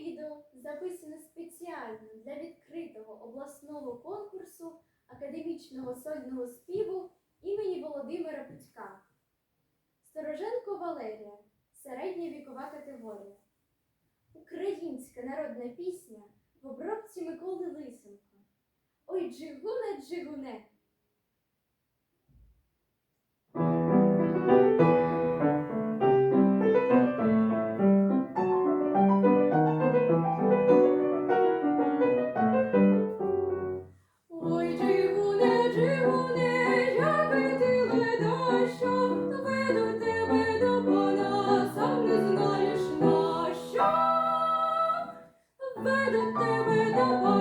відео записане спеціально для відкритого обласного конкурсу академічного сольного співу імені Володимира Путька. Стороженко Валерія, середня вікова категорія. Українська народна пісня в обробці Миколи Лисенко. Ой, джигуне, джигуне. Vedete, vedem,